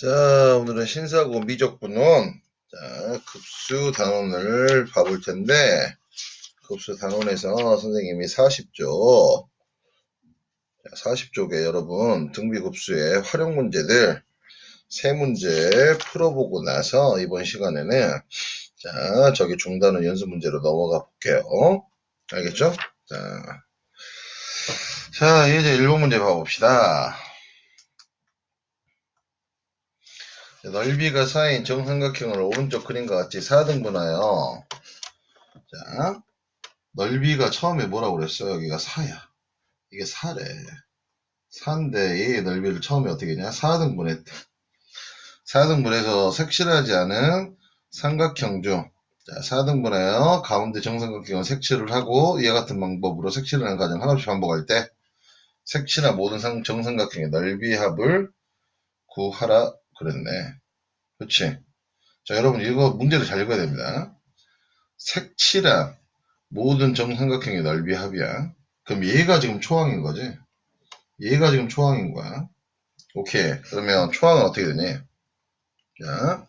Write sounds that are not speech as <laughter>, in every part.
자, 오늘은 신사고 미적분원, 자, 급수 단원을 봐볼 텐데, 급수 단원에서 선생님이 40조, 자, 40쪽에 여러분 등비급수의 활용 문제들 세 문제 풀어보고 나서 이번 시간에는 자, 저기 중단원 연습 문제로 넘어가 볼게요. 알겠죠? 자, 자, 이제 1번 문제 봐봅시다. 넓이가 4인 정삼각형을 오른쪽 그림과 같이 4등분하여 자 넓이가 처음에 뭐라고 그랬어요? 여기가 4야. 이게 4래. 4인데 이 넓이를 처음에 어떻게 했냐? 4등분했대. 4등분해서 색칠하지 않은 삼각형 중 자, 4등분하여 가운데 정삼각형을 색칠을 하고 이와 같은 방법으로 색칠을 하는 과정 하나씩 반복할 때 색칠한 모든 상- 정삼각형의 넓이 합을 구하라 그랬네. 그치? 자, 여러분, 이거 문제를 잘 읽어야 됩니다. 색칠한 모든 정삼각형의 넓이 합이야. 그럼 얘가 지금 초항인 거지? 얘가 지금 초항인 거야. 오케이. 그러면 초항은 어떻게 되니? 자,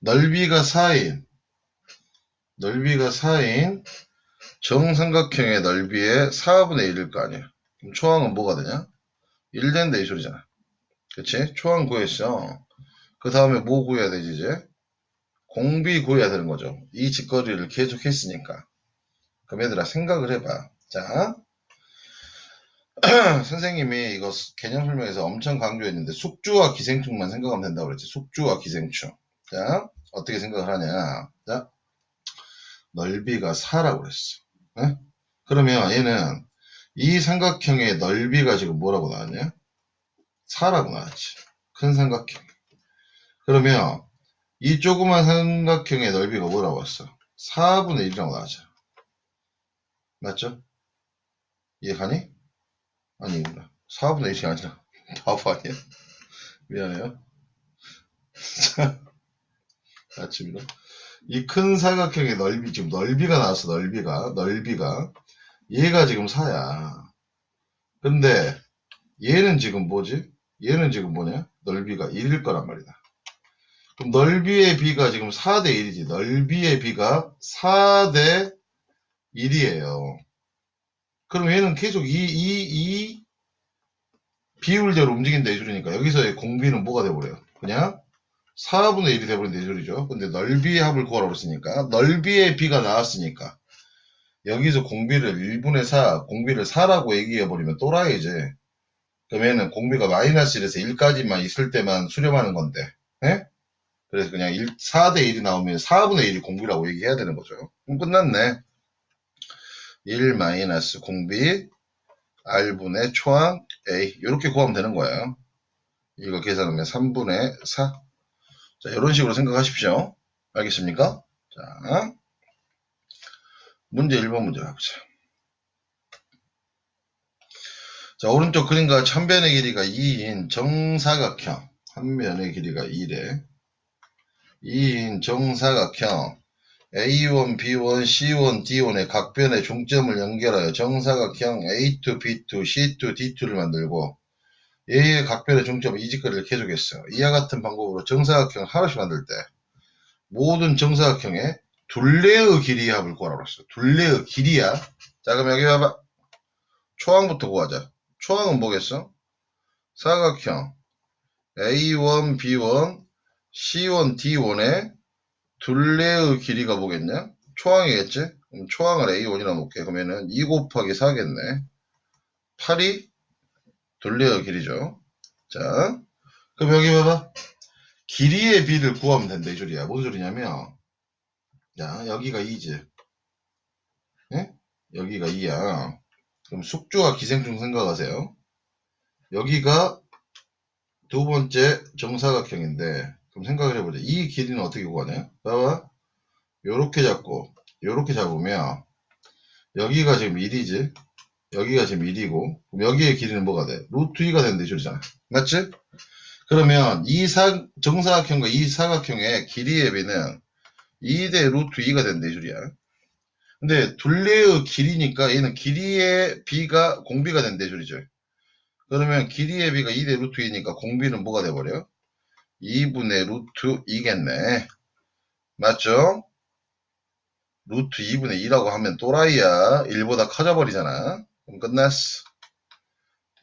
넓이가 4인, 넓이가 4인 정삼각형의 넓이의 4분의 1일 거 아니야. 그럼 초항은 뭐가 되냐? 1 된다 이 소리잖아. 그치? 초항 구했어. 그 다음에 뭐 구해야 되지 이제? 공비 구해야 되는 거죠. 이 짓거리를 계속 했으니까. 그럼 얘들아 생각을 해봐. 자, <clears throat> 선생님이 이거 개념 설명에서 엄청 강조했는데 숙주와 기생충만 생각하면 된다고 그랬지. 숙주와 기생충. 자, 어떻게 생각을 하냐. 자, 넓이가 4라고 그랬어. 네? 그러면 얘는 이 삼각형의 넓이가 지금 뭐라고 나왔냐? 4라고 나왔지. 큰 삼각형. 그러면 이 조그만 삼각형의 넓이가 뭐라고 왔어? 4분의 1이라고 나왔죠. 맞죠? 이해가니? 아니구나. 4분의 1이 아니라 <laughs> 바보 아니야? 미안해요. <laughs> 아침이다. 이큰 삼각형의 넓이 지금 넓이가 나왔어. 넓이가 넓이가 얘가 지금 4야. 근데 얘는 지금 뭐지? 얘는 지금 뭐냐? 넓이가 1일 거란 말이다. 그럼 넓이의 비가 지금 4대 1이지. 넓이의 비가 4대 1이에요. 그럼 얘는 계속 이, 이, 이 비율대로 움직인다 이 소리니까 여기서의 공비는 뭐가 돼버려요? 그냥 4분의 1이 돼버린다 이 소리죠. 근데 넓이의 합을 구하라고 했으니까 넓이의 비가 나왔으니까 여기서 공비를 1분의 4, 공비를 4라고 얘기해버리면 또라이지. 얘는 공비가 마이너스 1에서 1까지만 있을 때만 수렴하는 건데. 예? 그래서 그냥 1, 4대 1이 나오면 4분의 1이 공비라고 얘기해야 되는 거죠. 그럼 끝났네. 1 마이너스 공비 R분의 초항 A 이렇게 구하면 되는 거예요. 이거 계산하면 3분의 4. 자, 이런 식으로 생각하십시오. 알겠습니까? 자, 문제 1번 문제 가보자. 자, 오른쪽 그림과 천변의 길이가 2인 정사각형. 한 면의 길이가 2래. 2인 정사각형 A1, B1, C1, D1의 각 변의 중점을 연결하여 정사각형 A2, B2, C2, D2를 만들고 A의 각 변의 중점 이직거리를 계속했어요. 이와 같은 방법으로 정사각형 하나씩 만들 때 모든 정사각형의 둘레의 길이 합을 구하라고 했어. 둘레의 길이야. 자 그럼 여기 봐봐. 초항부터 구하자. 초항은 뭐겠어? 사각형 A1, B1, C1, D1의 둘레의 길이가 뭐겠냐? 초항이겠지? 그럼 초항을 A1이라 놓게. 그러면은 2 곱하기 4겠네. 8이 둘레의 길이죠. 자, 그럼 여기 봐봐. 길이의 비를 구하면 된다. 이 소리야. 무슨 소리냐면, 자, 여기가 2지. 예? 여기가 2야. 그럼 숙주와 기생충 생각하세요. 여기가 두 번째 정사각형인데, 그럼 생각을 해보자. 이 길이는 어떻게 구하냐? 봐봐. 요렇게 잡고, 요렇게 잡으면, 여기가 지금 1이지? 여기가 지금 1이고, 그럼 여기의 길이는 뭐가 돼? 루트 2가 된다, 이 소리잖아. 맞지? 그러면 이 사, 정사각형과 이 사각형의 길이의 비는 2대 루트 2가 된다, 이 소리야. 근데 둘레의 길이니까 얘는 길이의 비가 공비가 이 소리죠. 그러면 길이의 비가 2대 루트 2니까 공비는 뭐가 돼버려? 2분의 루트 2겠네. 맞죠? 루트 2분의 2라고 하면 또라이야. 1보다 커져버리잖아. 그럼 끝났어.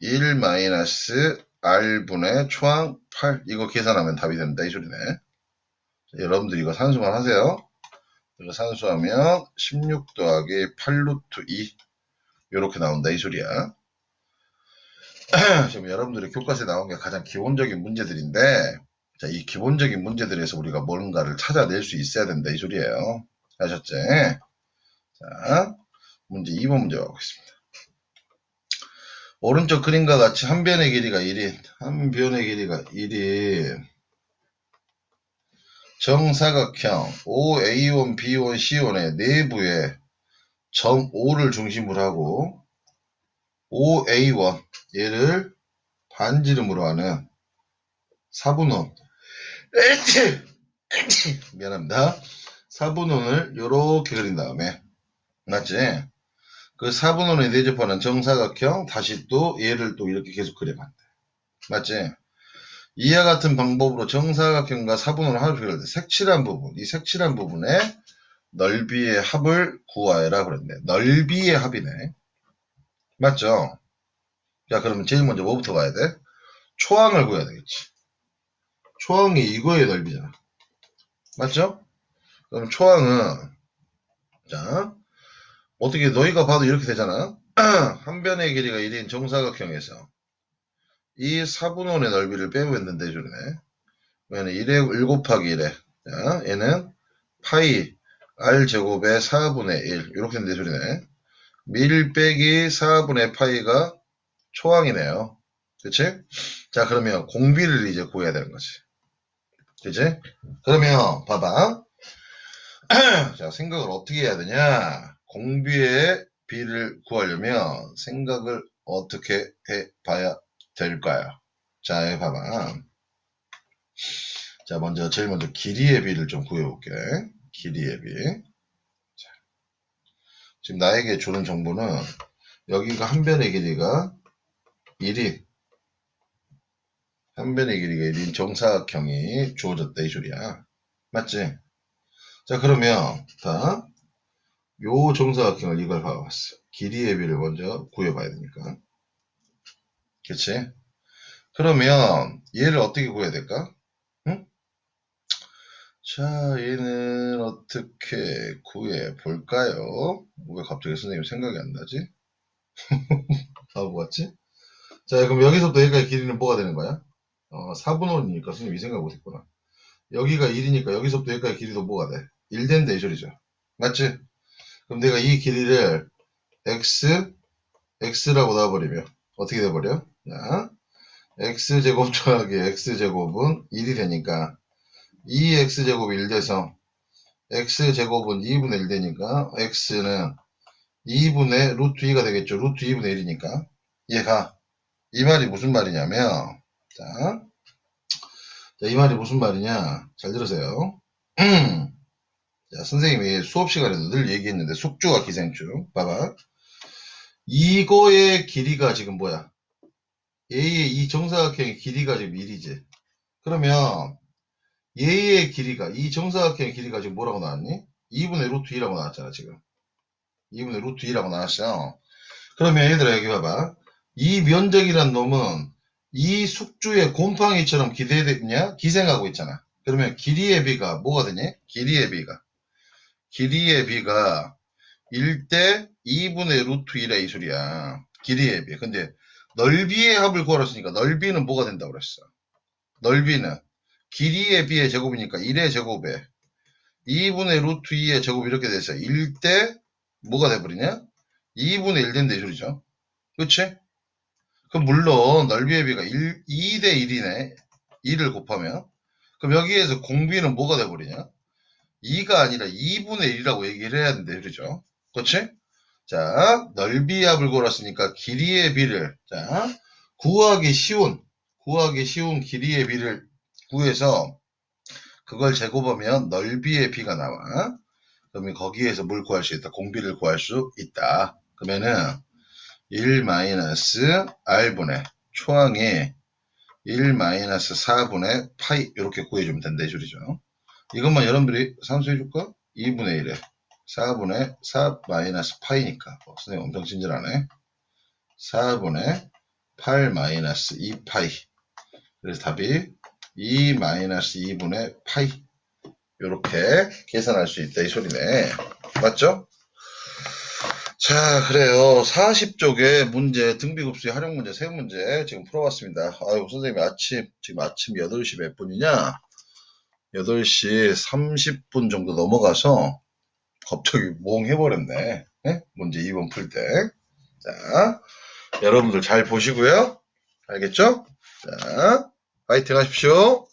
1 마이너스 r분의 초항 8. 이거 계산하면 답이 된다. 이 소리네. 자, 여러분들 이거 산수만 하세요. 이거 산수하면 16 더하기 8 루트 2. 요렇게 나온다. 이 소리야. <clears throat> 지금 여러분들이 교과서에 나온 게 가장 기본적인 문제들인데, 자, 이 기본적인 문제들에서 우리가 뭔가를 찾아낼 수 있어야 된다. 이 소리예요. 아셨지? 자, 문제 2번 문제 가보겠습니다. 오른쪽 그림과 같이 한 변의 길이가 1인, 한 변의 길이가 1인, 정사각형 OA1, B1, C1의 내부에 점 O를 중심으로 하고 OA1 얘를 반지름으로 하는 사분원 미안합니다. 사분원을 이렇게 그린 다음에 맞지? 그 사분원에 대접하는 정사각형 다시 또 얘를 또 이렇게 계속 그려봤대. 맞지? 이와 같은 방법으로 정사각형과 사분원을 합을 필요할 때 색칠한 부분, 이 색칠한 부분에 넓이의 합을 구하여라 그랬네. 넓이의 합이네. 맞죠? 자, 그러면 제일 먼저 뭐부터 가야 돼? 초항을 구해야 되겠지. 초항이 이거의 넓이잖아. 맞죠? 그럼 초항은 자 어떻게 너희가 봐도 이렇게 되잖아. <clears throat> 한 변의 길이가 1인 정사각형에서 이 4분원의 넓이를 빼보겠는데 주네. 그러면 1에 1 곱하기 1에 자 얘는 파이 r 제곱의 4분의 1 이렇게 된대 소리네. 밀 빼기 4분의 파이가 초항이네요. 그치? 자 그러면 공비를 이제 구해야 되는 거지. 그치? 그러면 봐봐. <clears throat> 자, 생각을 어떻게 해야 되냐? 공비의 비를 구하려면 생각을 어떻게 해 봐야 될까요? 자, 여기 봐봐. 자, 먼저, 제일 먼저 길이의 비를 좀 구해볼게. 길이의 비. 자, 지금 나에게 주는 정보는 여기가 한 변의 길이가 1인, 한 변의 길이가 1인 정사각형이 주어졌다, 이 소리야. 맞지? 자, 그러면, 다, 요 정사각형을 이걸 봐봤어. 길이의 비를 먼저 구해봐야 되니까. 그치? 그러면, 얘를 어떻게 구해야 될까? 응? 자, 얘는 어떻게 구해 볼까요? 왜 갑자기 선생님 생각이 안 나지? <laughs> 바보 같지? 자, 그럼 여기서부터 여기까지 길이는 뭐가 되는 거야? 어, 4분원이니까 선생님 이 생각 못 했구나. 여기가 1이니까 여기서부터 여기까지 길이도 뭐가 돼? 1 된다 이 소리죠. 맞지? 그럼 내가 이 길이를 x, x라고 놔버리면 어떻게 돼버려? 자, x제곱 더하기 x제곱은 1이 되니까 2x제곱이 1 돼서 x제곱은 2분의 1 되니까 x는 2분의 루트 2가 되겠죠. 루트 2분의 1이니까. 얘가? 이 말이 무슨 말이냐면 자, 자, 이 말이 무슨 말이냐? 잘 들으세요. <clears throat> 자, 선생님이 수업 시간에도 늘 얘기했는데 숙주와 기생충. 봐봐. 이거의 길이가 지금 뭐야 A의 이 정사각형의 길이가 지금 1이지. 그러면 얘의 길이가 이 정사각형의 길이가 지금 뭐라고 나왔니? 2분의 루트 2라고 나왔잖아 지금. 2분의 루트 2라고 나왔어. 그러면 얘들아 여기 봐봐. 이 면적이란 놈은 이 숙주의 곰팡이처럼 기대되냐? 기생하고 있잖아. 그러면 길이의 비가 뭐가 되니? 길이의 비가. 길이의 비가 1대 2분의 루트 1의 이 소리야. 길이의 비. 근데 넓이의 합을 구하랬으니까 넓이는 뭐가 된다고 그랬어? 넓이는 길이의 비의 제곱이니까 1의 제곱에 2분의 루트 2의 제곱 이렇게 돼서 1대 뭐가 돼버리냐? 2분의 1 된다 이 소리죠. 그치? 그럼 물론 넓이의 비가 1, 2대 1이네. 2를 곱하면. 그럼 여기에서 공비는 뭐가 돼버리냐? 2가 아니라 2분의 1이라고 얘기를 해야 된대, 그러죠? 그렇지? 자, 넓이 합을 걸었으니까 길이의 비를, 자, 구하기 쉬운, 구하기 쉬운 길이의 비를 구해서 그걸 제곱하면 넓이의 비가 나와. 그러면 거기에서 뭘 구할 수 있다? 공비를 구할 수 있다. 그러면은 1 마이너스 r분의 초항에 1 마이너스 4분의 파이 이렇게 구해주면 된다 이 소리죠. 이것만 여러분들이 산수해줄까? 2분의 1에 4분의 4 마이너스 파이니까 어, 선생님 엄청 친절하네. 4분의 8 마이너스 2 파이 그래서 답이 2 마이너스 2분의 파이 이렇게 계산할 수 있다 이 소리네. 맞죠? 자, 그래요. 40쪽에 문제, 등비급수의 활용 문제, 세 문제 지금 풀어봤습니다. 아유, 선생님 아침, 지금 아침 8시 몇 분이냐? 8시 30분 정도 넘어가서 갑자기 몽 해버렸네. 예? 문제 2번 풀 때. 자, 여러분들 잘 보시고요. 알겠죠? 자, 파이팅 하십시오.